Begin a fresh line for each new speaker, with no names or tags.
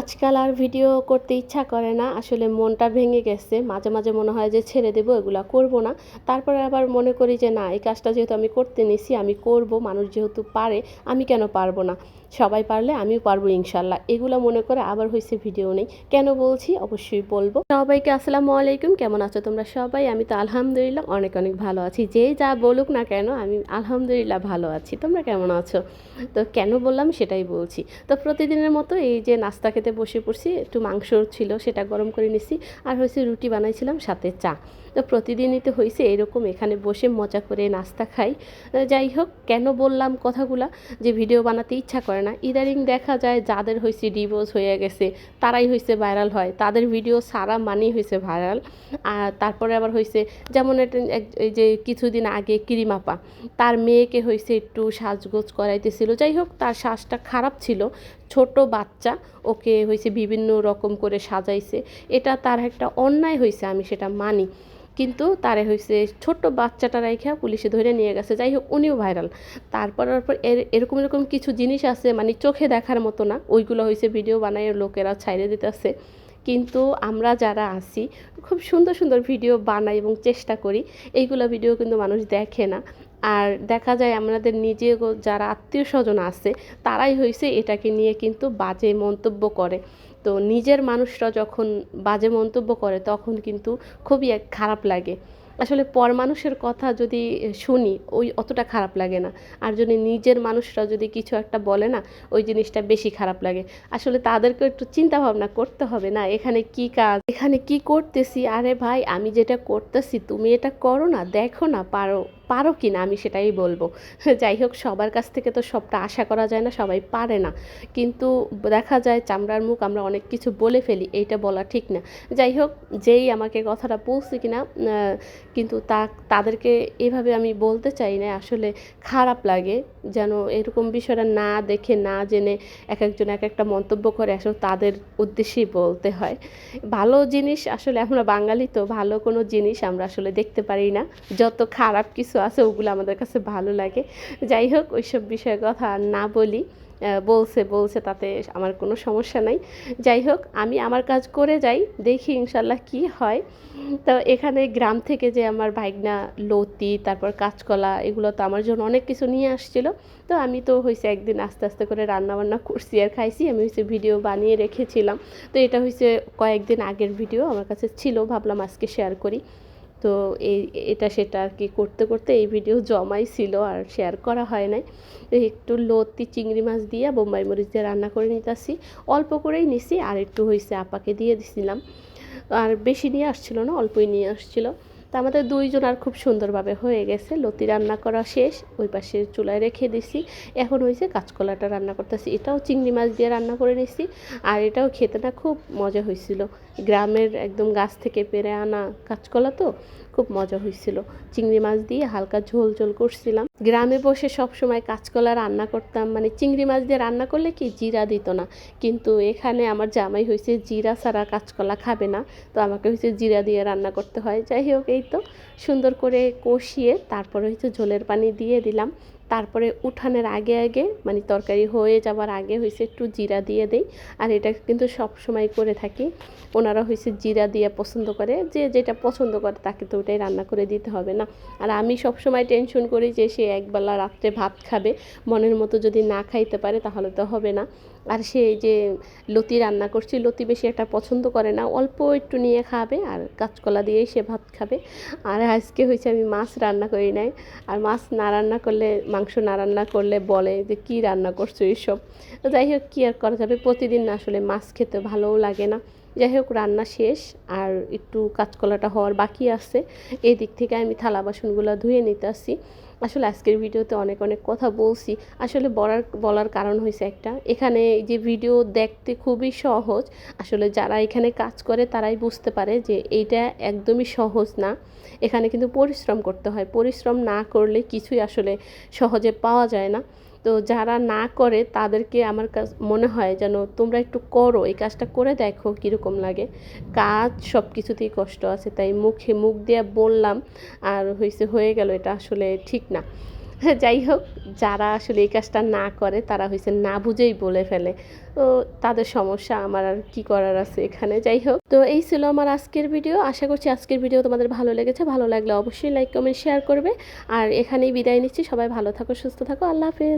আজকাল আর ভিডিও করতে ইচ্ছা করে না। আসলে মনটা ভেঙে গেছে। মাঝে মাঝে মনে হয় যে ছেড়ে দেবো, এগুলো করব না। তারপরে আবার মনে করি যে না, এই কাজটা যেহেতু আমি করতে নিছি, আমি করব, মানুষ যেহেতু পারে, আমি কেন পারব না? সবাই পারলে আমিও পারব ইনশাল্লাহ। এগুলো মনে করে আবার হয়েছে ভিডিও নেই। কেন বলছি? অবশ্যই বলব। সবাইকে আসসালামু আলাইকুম। কেমন আছো তোমরা সবাই? আমি তো আলহামদুলিল্লাহ অনেক অনেক ভালো আছি। যে যা বলুক না কেন, আমি আলহামদুলিল্লাহ ভালো আছি। তোমরা কেমন আছো? তো কেন বললাম সেটাই বলছি। তো প্রতিদিনের মতো এই যে নাস্তা খেতে বসে পড়ছি, একটু মাংস ছিল সেটা গরম করে নিছি আর হয়েছে রুটি বানাইছিলাম, সাথে চা। তো প্রতিদিনই তো হয়েছে এরকম, এখানে বসে মজা করে নাস্তা খাই। যাই হোক, কেন বললাম কথাগুলা? যে ভিডিও বানাতে ইচ্ছা করে না। ইদারিং দেখা যায় যাদের হয়েছে ডিভোর্স হয়ে গেছে, তারাই হয়েছে ভাইরাল হয়। তাদের ভিডিও সারা মানেই হয়েছে ভাইরাল আর তারপরে আবার হয়েছে যেমন এই যে কিছুদিন আগে কিরিমাপা তার মেয়েকে হয়েছে একটু সাজগোজ করাইতেছিল। যাই হোক, তার শ্বাসটা খারাপ ছিল। ছোট বাচ্চা, ওকে হয়েছে বিভিন্ন রকম করে সাজাইছে। এটা তার একটা অন্যায় হয়েছে আমি সেটা মানি। কিন্তু তারে হয়েছে ছোট্ট বাচ্চাটা রাইখা পুলিশে ধরে নিয়ে গেছে, যাই হোক উনিও ভাইরাল। তারপর এর, এরকম এরকম কিছু জিনিস আছে মানে চোখে দেখার মতো না। ওইগুলো হয়েছে ভিডিও বানায় লোকেরা ছাইড়ে দিতেছে। কিন্তু আমরা যারা আছি, খুব সুন্দর সুন্দর ভিডিও বানাই এবং চেষ্টা করি। এইগুলো ভিডিও কিন্তু মানুষ দেখে না। আর দেখা যায় আমাদের নিজে যারা আত্মীয় স্বজন আছে, তারাই হয়েছে এটাকে নিয়ে কিন্তু বাজে মন্তব্য করে। তো নিজের মানুষরা যখন বাজে মন্তব্য করে, তখন কিন্তু খুবই খারাপ লাগে। আসলে পর মানুষের কথা যদি শুনি, ওই অতটা খারাপ লাগে না। আর যদি নিজের মানুষরা যদি কিছু একটা বলে না, ওই জিনিসটা বেশি খারাপ লাগে। আসলে তাদেরকে একটু চিন্তা ভাবনা করতে হবে না, এখানে কি কাজ, এখানে কি করতেছি? আরে ভাই, আমি যেটা করতেছি, তুমি এটা করো না, দেখো না, পারো। পারো কি না, আমি সেটাই বলব। যাই হোক, সবার কাছ থেকে তো সবটা আশা করা যায় না, সবাই পারে না। কিন্তু দেখা যায় চামড়ার মুখ আমরা অনেক কিছু বলে ফেলি, এইটা বলা ঠিক না। যাই হোক, যেই আমাকে কথাটা বলছে কিনা কিন্তু তা, তাদেরকে এভাবে আমি বলতে চাই না, আসলে খারাপ লাগে যেন এরকম বিষয়টা না দেখে, না জেনে এক একজন এক একটা মন্তব্য করে আসলে তাদের উদ্দেশ্যেই বলতে হয়। ভালো জিনিস আসলে আমরা বাঙালি তো, ভালো কোনো জিনিস আমরা আসলে দেখতে পারি না। যত খারাপ কিছু আছে, ওগুলো আমাদের কাছে ভালো লাগে। যাই হোক, ওইসব বিষয়ে কথা না বলি। বলছে বলছে, তাতে আমার কোনো সমস্যা নাই। যাই হোক, আমি আমার কাজ করে যাই, দেখি ইনশাল্লাহ কি হয়। তো এখানে গ্রাম থেকে যে আমার ভাইগনা, লতি, তারপর কাঁচকলা, এগুলো তো আমার জন্য অনেক কিছু নিয়ে আসছিল। তো আমি তো হয়েছে একদিন আস্তে আস্তে করে রান্না বান্না করছি আর খাইছি, আমি হয়েছে ভিডিও বানিয়ে রেখেছিলাম। তো এটা হয়েছে কয়েকদিন আগের ভিডিও, আমার কাছে ছিল, ভাবলাম আজকে শেয়ার করি। তো এই, এটা সেটা আর কি করতে করতে এই ভিডিও জমাই ছিল আর শেয়ার করা হয় নাই। তো একটু লতি চিংড়ি মাছ দিয়ে বোম্বাই মরিচ দিয়ে রান্না করে নিতেছি। অল্প করেই নিছি আর একটু হয়েছে আপাকে দিয়ে দিছিলাম। আর বেশি নিয়ে আসছিল না, অল্পই নিয়ে আসছিল। তা আমাদের দুইজন আর খুব সুন্দরভাবে হয়ে গেছে। লতি রান্না করা শেষ, ওই পাশে চুলায় রেখে দিছি। এখন হয়েছে কাঁচকলাটা রান্না করতেছি। এটাও চিংড়ি মাছ দিয়ে রান্না করে নিছি। আর এটাও খেতে না খুব মজা হয়েছিল। গ্রামের একদম গাছ থেকে পেরে আনা কাঁচকলা তো, খুব মজা হয়েছিল। চিংড়ি মাছ দিয়ে হালকা ঝোল ঝোল করছিলাম। গ্রামে বসে সব সময় কাঁচকলা রান্না করতাম। মানে চিংড়ি মাছ দিয়ে রান্না করলে কি জিরা দিত না। কিন্তু এখানে আমার জামাই হয়েছে, জিরা ছাড়া কাঁচকলা খাবে না। তো আমাকে হয়েছে জিরা দিয়ে রান্না করতে হয়। যাই হোক এই তো সুন্দর করে কষিয়ে তারপরে হচ্ছে ঝোলের পানি দিয়ে দিলাম। তারপরে উঠানের আগে আগে মানে তরকারি হয়ে যাওয়ার আগে হয়েছে একটু জিরা দিয়ে দেই। আর এটা কিন্তু সব সময় করে থাকি। ওনারা হয়েছে জিরা দিয়ে পছন্দ করে, যে যেটা পছন্দ করে তাকে তো ওটাই রান্না করে দিতে হবে না। আর আমি সব সময় টেনশন করি যে সে একবেলা রাত্রে ভাত খাবে, মনের মতো যদি না খাইতে পারে তাহলে তো হবে না। আর সে যে লতি রান্না করছি, লতি বেশি একটা পছন্দ করে না, অল্প একটু নিয়ে খাবে আর কাঁচকলা দিয়েই সে ভাত খাবে। আর আজকে হয়েছে আমি মাছ রান্না করি নাই, আর মাছ না রান্না করলে, মাংস না রান্না করলে বলে যে কি রান্না করছ এইসব। যাই হোক, কী আর করা যাবে? প্রতিদিন আসলে মাছ খেতে ভালোও লাগে না। যাই হোক, রান্না শেষ আর একটু কাঁচকলাটা হওয়ার বাকি আছে। এই দিক থেকে আমি থালা বাসনগুলো ধুয়ে নিতে আসি আসলে আজকের ভিডিওতে অনেক অনেক কথা বলছি। আসলে বলার বলার কারণ হয়েছে একটা। এখানে যে ভিডিও দেখতে খুবই সহজ। আসলে যারা এখানে কাজ করে তারাই বুঝতে পারে যে এইটা একদমই সহজ না। এখানে কিন্তু পরিশ্রম করতে হয়। পরিশ্রম না করলে কিছুই আসলে সহজে পাওয়া যায় না। তো যারা না করে তাদেরকে আমার কাছে, মনে হয় যেন তোমরা একটু করো, এই কাজটা করে দেখো কীরকম লাগে। কাজ সব কিছুতেই কষ্ট আছে, তাই মুখে মুখ দিয়ে বললাম আর হয়েছে হয়ে গেল, এটা আসলে ঠিক না। যাই হোক, যারা আসলে এই কাজটা না করে তারা হয়েছে না বুঝেই বলে ফেলে। তো তাদের সমস্যা, আমার আর কি করার আছে এখানে, যাই হোক। তো এই ছিল আমার আজকের ভিডিও আশা করছি আজকের ভিডিও তোমাদের ভালো লেগেছে। ভালো লাগলে অবশ্যই লাইক কমেন্ট শেয়ার করবে। আর এখানেই বিদায় নিচ্ছি, সবাই ভালো থাকো, সুস্থ থাকো, আল্লাহ হাফেজ।